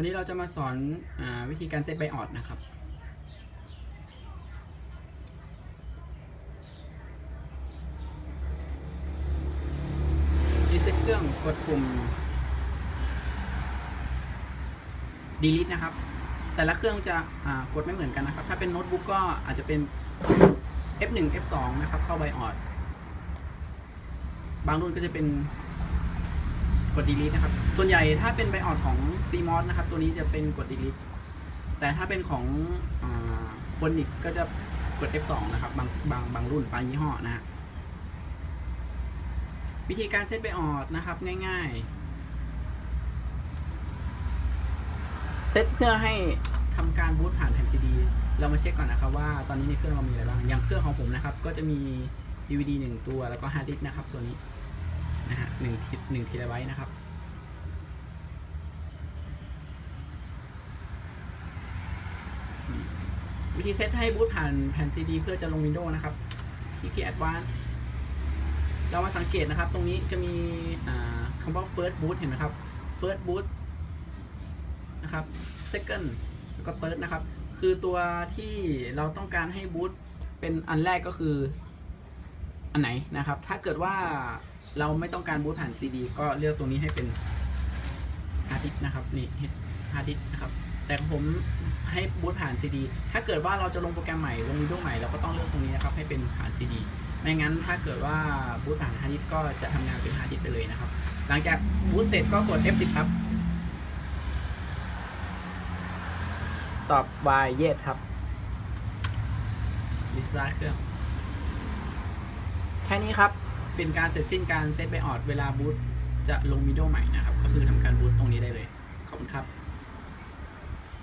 วันนี้เราจะมาสอนอวิธีการเซตไบออดนะครับ รีเซ็ตเครื่องกดปุ่ม delete นะครับ แต่ละเครื่องจะกดไม่เหมือนกันนะครับ ถ้าเป็นโน้ตบุ๊กก็อาจจะเป็น F1 F2 นะครับ เข้าไบออด บางรุ่นก็จะเป็น ด delete นะครับ ส่วนใหญ่ถ้าเป็นไบออดของ CMOS นะครับ ตัวนี้จะเป็นกด delete แต่ถ้าเป็นของฟอนิกก็จะกด F2 นะครับ บางบางบางรุ่นบางยี่ห้อนะฮะวิธีการเซตไบออดนะครับง่ายๆ เซตเพื่อให้ทำการบูตผ่านแผ่นซีดีเรามาเช็คก่อนนะครับว่าตอนนี้ในเครื่องเรามีอะไรบ้าง อย่างเครื่องของผมนะครับ ก็จะมี DVD หนึ่งตัวแล้วก็ฮาร์ดดิสก์นะครับตัวนี้ นะฮะหนึ่งทิหนึ่งทีไบต์นะครับวิธีเซตให้บูตผ่านแผ่นซีดีเพื่อจะลง Windows นะครับคลิกที่ Advanced เรามาสังเกตนะครับ ตรงนี้จะมีคำว่า first boot เห็นไหมครับ first boot นะครับ second แล้วก็ third นะครับ คือตัวที่เราต้องการให้บูตเป็นอันแรกก็คืออันไหนนะครับ ถ้าเกิดว่า เราไม่ต้องการบูตผ่าน CD ก็เลือกตรงนี้ให้เป็นฮาร์ดดิสนะครับนี่ฮาร์ดดิสนะครับแต่ผมให้บูตผ่าน CD ถ้าเกิดว่าเราจะลงโปรแกรมใหม่ลงวิดีโอใหม่เราก็ต้องเลือกตรงนี้นะครับให้เป็นผ่าน CD ไม่งั้นถ้าเกิดว่าบูตผ่านฮาร์ดดิสก็จะทำงานเป็นฮาร์ดดิสไปเลยนะครับ หลังจากบูตเสร็จก็กด F10 ครับ ตอบ Y yes ครับลิซ่าเครื่องแค่นี้ครับ เป็นการเสร็จสิ้นการเซตไปออดเวลาบูตจะลงมิดเดิลใหม่นะครับ ก็คือทำการบูตตรงนี้ได้เลย ขอบคุณครับ